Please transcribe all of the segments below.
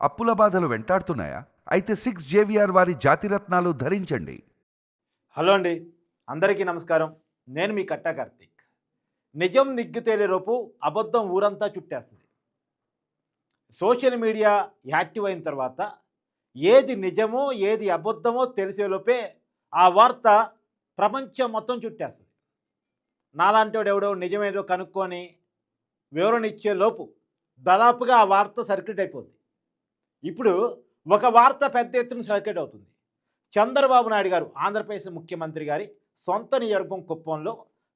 అప్పుల బాధలు వెంటాడుతున్నాయా? అయితే సిక్స్ జేవిఆర్ వారి జాతిరత్నాలు ధరించండి. హలో అండి. అందరికీ నమస్కారం. నేను మీ కట్టా కార్తీక్. నిజం నిగ్గు తేలేలోపు అబద్ధం ఊరంతా చుట్టేస్తుంది. సోషల్ మీడియా యాక్టివ్ అయిన తర్వాత ఏది నిజమో ఏది అబద్ధమో తెలిసేలోపే ఆ వార్త ప్రపంచం మొత్తం చుట్టేస్తుంది. నాలాంటి ఎవడో నిజమేదో కనుక్కొని వివరణ ఇచ్చే లోపు దాదాపుగా ఆ వార్త సర్క్యూట్ అయిపోద్ది. ఇప్పుడు ఒక వార్త పెద్ద ఎత్తున సర్క్యూట్ అవుతుంది. చంద్రబాబు నాయుడు గారు ఆంధ్రప్రదేశ్ ముఖ్యమంత్రి గారి సొంత నియోజకవర్గం కుప్పంలో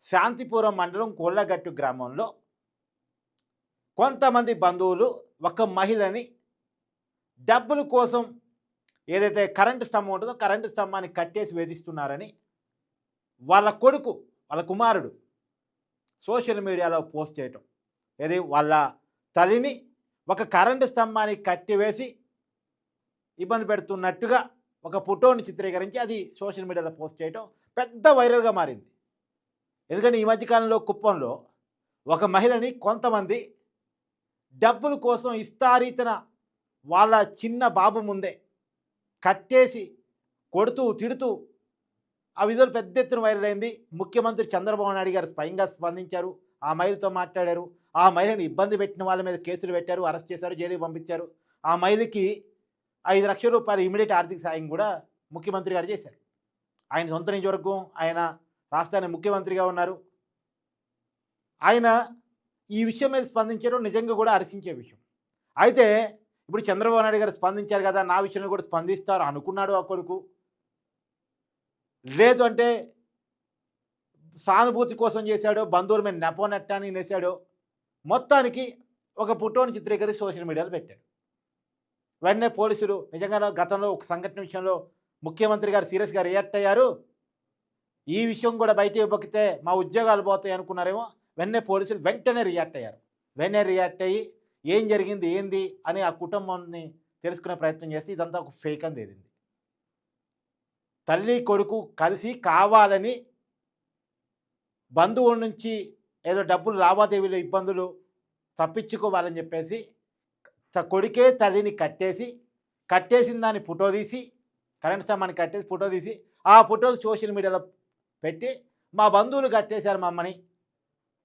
శాంతిపురం మండలం కోళ్ళగట్టు గ్రామంలో కొంతమంది బంధువులు ఒక మహిళని డబ్బుల కోసం ఏదైతే కరెంటు స్తంభం ఉంటుందో కరెంటు స్తంభాన్ని కట్టేసి వేధిస్తున్నారని వాళ్ళ కొడుకు వాళ్ళ కుమారుడు సోషల్ మీడియాలో పోస్ట్ చేయటం. ఏది? వాళ్ళ తల్లిని ఒక కరెంటు స్తంభాన్ని కట్టివేసి ఇబ్బంది పెడుతున్నట్టుగా ఒక ఫోటోని చిత్రీకరించి అది సోషల్ మీడియాలో పోస్ట్ చేయడం పెద్ద వైరల్గా మారింది. ఎందుకంటే ఈ మధ్యకాలంలో కుప్పంలో ఒక మహిళని కొంతమంది డబ్బుల కోసం ఇస్తారీతన వాళ్ళ చిన్న బాబు ముందే కట్టేసి కొడుతూ తిడుతూ ఆ విధులు పెద్ద ఎత్తున వైరల్ అయింది. ముఖ్యమంత్రి చంద్రబాబు నాయుడు గారు స్వయంగా స్పందించారు. ఆ మహిళతో మాట్లాడారు. ఆ మహిళని ఇబ్బంది పెట్టిన వాళ్ళ మీద కేసులు పెట్టారు అరెస్ట్ చేశారు జైలుకి పంపించారు. ఆ మహిళకి ఐదు లక్షల రూపాయల ఇమీడియట్ ఆర్థిక సాయం కూడా ముఖ్యమంత్రి గారు చేశారు. ఆయన సొంత నియోజకవర్గం ఆయన రాష్ట్రానికి ముఖ్యమంత్రిగా ఉన్నారు. ఆయన ఈ విషయం మీద స్పందించడం నిజంగా కూడా హర్షించే విషయం. అయితే ఇప్పుడు చంద్రబాబు నాయుడు గారు స్పందించారు కదా నా విషయంలో కూడా స్పందిస్తారు అనుకున్నాడు ఆ కొడుకు. లేదు అంటే సానుభూతి కోసం చేశాడో బంధువుల మీద నెపోనెట్టని నేసాడో మొత్తానికి ఒక పుట్టోని చిత్రీకరించి సోషల్ మీడియాలో పెట్టాడు. వెంటనే పోలీసులు నిజంగా గతంలో ఒక సంఘటన విషయంలో ముఖ్యమంత్రి గారు సీరియస్గా రియాక్ట్ అయ్యారు. ఈ విషయం కూడా బయటికి బొక్కితే మా ఉద్యోగాలు పోతాయి అనుకున్నారేమో వెంటనే పోలీసులు వెంటనే రియాక్ట్ అయ్యారు. వెంటనే రియాక్ట్ అయ్యి ఏం జరిగింది ఏంది అని ఆ కుటుంబాన్ని తెలుసుకునే ప్రయత్నం చేస్తే ఇదంతా ఒక ఫేక్ అని తేలింది. తల్లి కొడుకు కలిసి కావాలని బంధువుల నుంచి ఏదో డబ్బులు లావాదేవీలు ఇబ్బందులు తప్పించుకోవాలని చెప్పేసి త- కొడుకే తల్లిని కట్టేసి కట్టేసిన దాన్ని ఫోటో తీసి కరెంట్ స్తంభాన్ని కట్టేసి ఫోటో తీసి ఆ ఫోటోలు సోషల్ మీడియాలో పెట్టి మా బంధువులు కట్టేశారు మమ్మని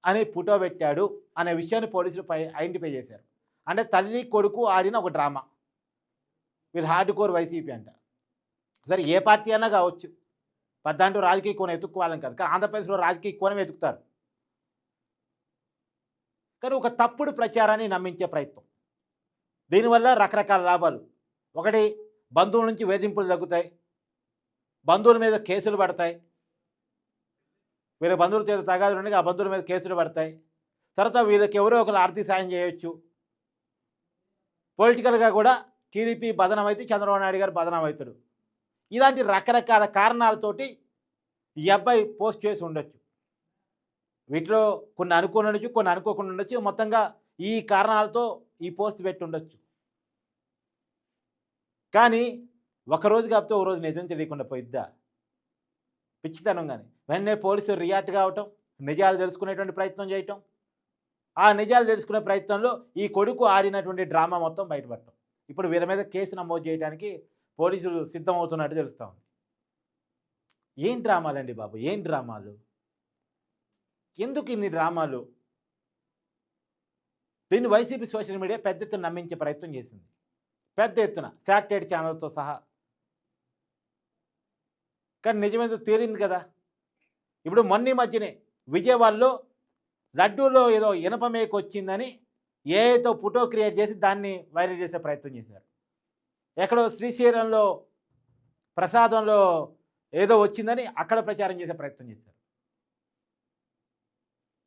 అని ఫోటో పెట్టాడు అనే విషయాన్ని పోలీసులు పై ఐడెంటిఫై చేశారు. అంటే తల్లి కొడుకు ఆడిన ఒక డ్రామా. వీళ్ళు హార్డ్ కోర్ వైసీపీ అంట. సరే ఏ పార్టీ అయినా కావచ్చు. పద్దాంటూ రాజకీయ కోణం ఎత్తుక్కోవాలని కాదు. కానీ ఆంధ్రప్రదేశ్లో రాజకీయ కోణం వెతుకుతారు కానీ ఒక తప్పుడు ప్రచారాన్ని నమ్మించే ప్రయత్నం. దీనివల్ల రకరకాల లాభాలు. ఒకటి బంధువుల నుంచి వేధింపులు తగ్గుతాయి బంధువుల మీద కేసులు పడతాయి. వీళ్ళ బంధువుల చేత తగాదులు ఉండగా ఆ బంధువుల మీద కేసులు పడతాయి. తర్వాత వీళ్ళకి ఎవరో ఒకరు ఆర్థిక సాయం చేయొచ్చు. పొలిటికల్గా కూడా టీడీపీ బదనం అయితే చంద్రబాబు నాయుడు గారు బదనం అవుతాడు ఇలాంటి రకరకాల కారణాలతోటి ఈ అబ్బాయి పోస్ట్ చేసి ఉండొచ్చు. వీటిలో కొన్ని అనుకుని ఉండొచ్చు కొన్ని అనుకోకుండా ఉండొచ్చు. మొత్తంగా ఈ కారణాలతో ఈ పోస్ట్ పెట్టి ఉండొచ్చు. కానీ ఒకరోజు కాకపోతే ఓ రోజు నిజం తెలియకుండా పోయిద్దా? పిచ్చితనం కానీ వెంటనే పోలీసులు రియాక్ట్ కావటం నిజాలు తెలుసుకునేటువంటి ప్రయత్నం చేయటం. ఆ నిజాలు తెలుసుకునే ప్రయత్నంలో ఈ కొడుకు ఆడినటువంటి డ్రామా మొత్తం బయటపడటం. ఇప్పుడు వీళ్ళ మీద కేసు నమోదు చేయడానికి పోలీసులు సిద్ధమవుతున్నట్టు తెలుస్తూ ఉంది. ఏం డ్రామాలండి బాబు? ఏం డ్రామాలు? ఎందుకు ఇన్ని డ్రామాలు? దీన్ని వైసీపీ సోషల్ మీడియా పెద్ద ఎత్తున నమ్మించే ప్రయత్నం చేసింది. పెద్ద ఎత్తున శాటిలైట్ ఛానల్తో సహా. కానీ నిజమేదో తేలింది కదా? ఇప్పుడు మొన్న మధ్యనే విజయవాడలో లడ్డూలో ఏదో ఇనపమేకి వచ్చిందని ఏఐతో ఫోటో క్రియేట్ చేసి దాన్ని వైరల్ చేసే ప్రయత్నం చేశారు. ఎక్కడో శ్రీశైలంలో ప్రసాదంలో ఏదో వచ్చిందని అక్కడ ప్రచారం చేసే ప్రయత్నం చేశారు.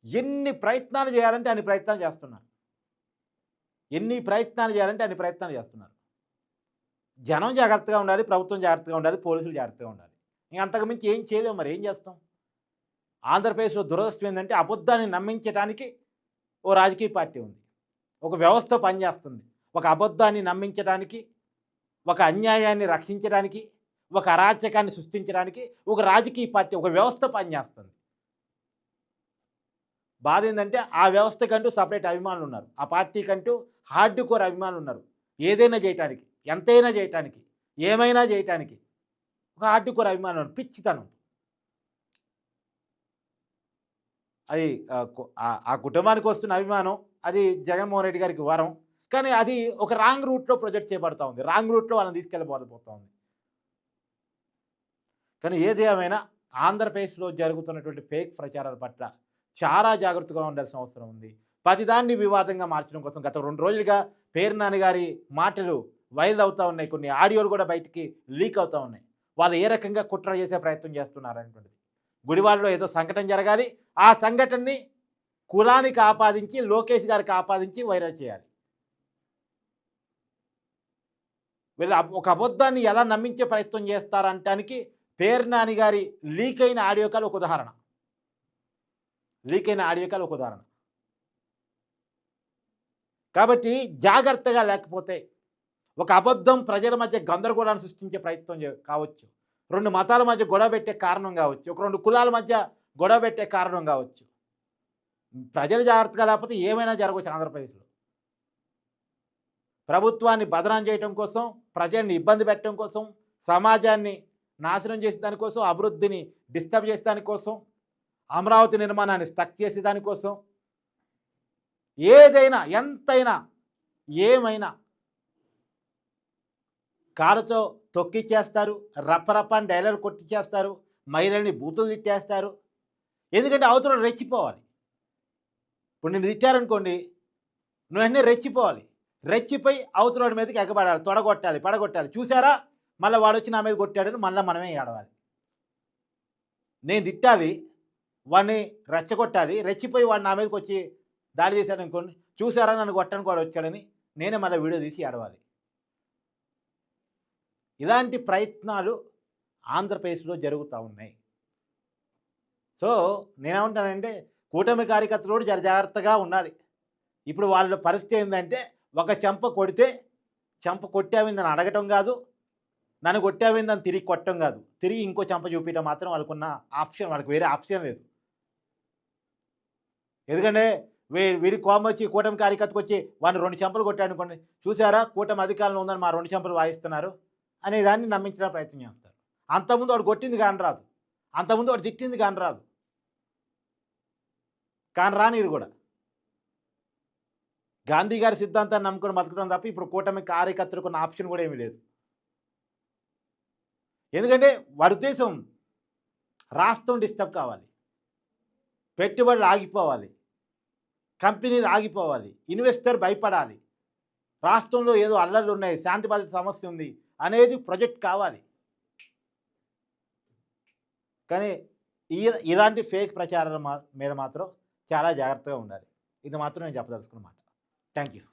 ఎన్ని ప్రయత్నాలు చేయాలంటే అన్ని ప్రయత్నాలు చేస్తున్నారు. ఎన్ని ప్రయత్నాలు చేయాలంటే అన్ని ప్రయత్నాలు చేస్తున్నారు. జనం జాగ్రత్తగా ఉండాలి ప్రభుత్వం జాగ్రత్తగా ఉండాలి పోలీసులు జాగ్రత్తగా ఉండాలి. ఇంక అంతకుమించి ఏం చేయలేము మరి ఏం చేస్తాం? ఆంధ్రప్రదేశ్లో దురదృష్టం ఏంటంటే అబద్ధాన్ని నమ్మించడానికి ఓ రాజకీయ పార్టీ ఉంది. ఒక వ్యవస్థ పనిచేస్తుంది. ఒక అబద్ధాన్ని నమ్మించడానికి ఒక అన్యాయాన్ని రక్షించడానికి ఒక అరాచకాన్ని సృష్టించడానికి ఒక రాజకీయ పార్టీ ఒక వ్యవస్థ పనిచేస్తుంది. బాధ ఏంటంటే ఆ వ్యవస్థకంటూ సపరేట్ అభిమానులు ఉన్నారు. ఆ పార్టీకంటూ హార్డ్ కోర్ అభిమానులు ఉన్నారు. ఏదైనా చేయటానికి ఎంతైనా చేయటానికి ఏమైనా చేయటానికి ఒక ఆర్టికూర అభిమానం పిచ్చితనం. అది ఆ కుటుంబానికి వస్తున్న అభిమానం అది జగన్మోహన్ రెడ్డి గారికి వరం. కానీ అది ఒక రాంగ్ రూట్లో ప్రొజెక్ట్ చేయబడతా ఉంది. రాంగ్ రూట్లో వాళ్ళని తీసుకెళ్ళబోతా ఉంది. కానీ ఏది ఏమైనా ఆంధ్రప్రదేశ్లో జరుగుతున్నటువంటి ఫేక్ ప్రచారాల పట్ల చాలా జాగ్రత్తగా ఉండాల్సిన అవసరం ఉంది. ప్రతిదాన్ని వివాదంగా మార్చడం కోసం గత రెండు రోజులుగా పేరు నాన్నగారి గారి మాటలు వైరల్ అవుతూ ఉన్నాయి. కొన్ని ఆడియోలు కూడా బయటికి లీక్ అవుతూ ఉన్నాయి. వాళ్ళు ఏ రకంగా కుట్ర చేసే ప్రయత్నం చేస్తున్నారు అనేటువంటిది. గుడివాడలో ఏదో సంఘటన జరగాలి. ఆ సంఘటనని కులానికి ఆపాదించి లోకేష్ గారికి ఆపాదించి వైరల్ చేయాలి. వీళ్ళు ఒక అబద్ధాన్ని ఎలా నమ్మించే ప్రయత్నం చేస్తారంటానికి పేరు నాని గారి లీక్ అయిన ఆడియో కాల్ ఒక ఉదాహరణ. లీక్ అయిన ఆడియో కాల్ ఒక ఉదాహరణ. కాబట్టి జాగ్రత్తగా లేకపోతే ఒక అబద్ధం ప్రజల మధ్య గందరగోళాన్ని సృష్టించే ప్రయత్నం కావచ్చు. రెండు మతాల మధ్య గొడవ పెట్టే కారణం కావచ్చు. ఒక రెండు కులాల మధ్య గొడవ పెట్టే కారణం కావచ్చు. ప్రజలు జాగ్రత్తగా లేకపోతే ఏమైనా జరగవచ్చు ఆంధ్రప్రదేశ్లో. ప్రభుత్వాన్ని బదనాం చేయటం కోసం ప్రజల్ని ఇబ్బంది పెట్టడం కోసం సమాజాన్ని నాశనం చేసే దానికోసం అభివృద్ధిని డిస్టర్బ్ చేసే దానికోసం అమరావతి నిర్మాణాన్ని స్టక్ చేసే దానికోసం ఏదైనా ఎంతైనా ఏమైనా కారుతో తొక్కిచ్చేస్తారు రప్పరప్ప అని డైలర్ కొట్టిచ్చేస్తారు మహిళల్ని బూతులు తిట్టేస్తారు. ఎందుకంటే అవతల రెచ్చిపోవాలి. ఇప్పుడు నేను తిట్టారనుకోండి నువ్వు వెంటనే రెచ్చిపోవాలి. రెచ్చిపోయి అవతలోడి మీదకి ఎగబడాలి తొడగొట్టాలి పడగొట్టాలి. చూసారా మళ్ళీ వాడు వచ్చి నా మీద కొట్టాడని మళ్ళీ మనమే ఏడవాలి. నేను తిట్టాలి వాడిని రెచ్చగొట్టాలి రెచ్చిపోయి వాడు నా మీదకి వచ్చి దాడి చేశాడు అనుకోండి చూసారా నన్ను కొట్టడానికి కూడా వచ్చాడని నేనే మళ్ళీ వీడియో తీసి ఏడవాలి. ఇలాంటి ప్రయత్నాలు ఆంధ్రప్రదేశ్లో జరుగుతూ ఉన్నాయి. సో నేనేమంటానంటే కూటమి కార్యకర్తలు కూడా జర జాగ్రత్తగా ఉండాలి. ఇప్పుడు వాళ్ళ పరిస్థితి ఏంటంటే ఒక చెంప కొడితే చెంప కొట్టావిందని అడగటం కాదు నన్ను కొట్టావిందని తిరిగి కొట్టడం కాదు. తిరిగి ఇంకో చెంప చూపించడం మాత్రం వాళ్ళకున్న ఆప్షన్ వాళ్ళకి వేరే ఆప్షన్ లేదు. ఎందుకంటే వీ వీడి కోమ వచ్చి కూటమి కార్యకర్తకు వచ్చి వాడిని రెండు చెంపలు కొట్టాడు అనుకోండి చూసారా కూటమి అధికారంలో ఉందని మా రెండు చెంపలు వాయిస్తున్నారు అనే దాన్ని నమ్మించడానికి ప్రయత్నం చేస్తారు. అంతకుముందు వాడు కొట్టింది కాని రాదు. అంతకుముందు వాడు తిట్టింది కాని రాదు. కాని రానిరు కూడా. గాంధీ గారి సిద్ధాంతాన్ని నమ్ముకుని బతకడం తప్ప ఇప్పుడు కూటమి కార్యకర్తలకు ఉన్న ఆప్షన్ కూడా ఏమీ లేదు. ఎందుకంటే వాడి ఉద్దేశం రాష్ట్రం డిస్టర్బ్ కావాలి. పెట్టుబడులు ఆగిపోవాలి. కంపెనీలు ఆగిపోవాలి. ఇన్వెస్టర్ భయపడాలి. రాష్ట్రంలో ఏదో అల్లర్లు ఉన్నాయి శాంతి భద్రత సమస్య ఉంది అనేది ప్రొజెక్ట్ కావాలి. కానీ ఈ ఇలాంటి ఫేక్ ప్రచారాల మా- మీద మాత్రం చాలా జాగ్రత్తగా ఉండాలి. ఇది మాత్రం నేను చెప్పదలుచుకున్నమాట Thank you.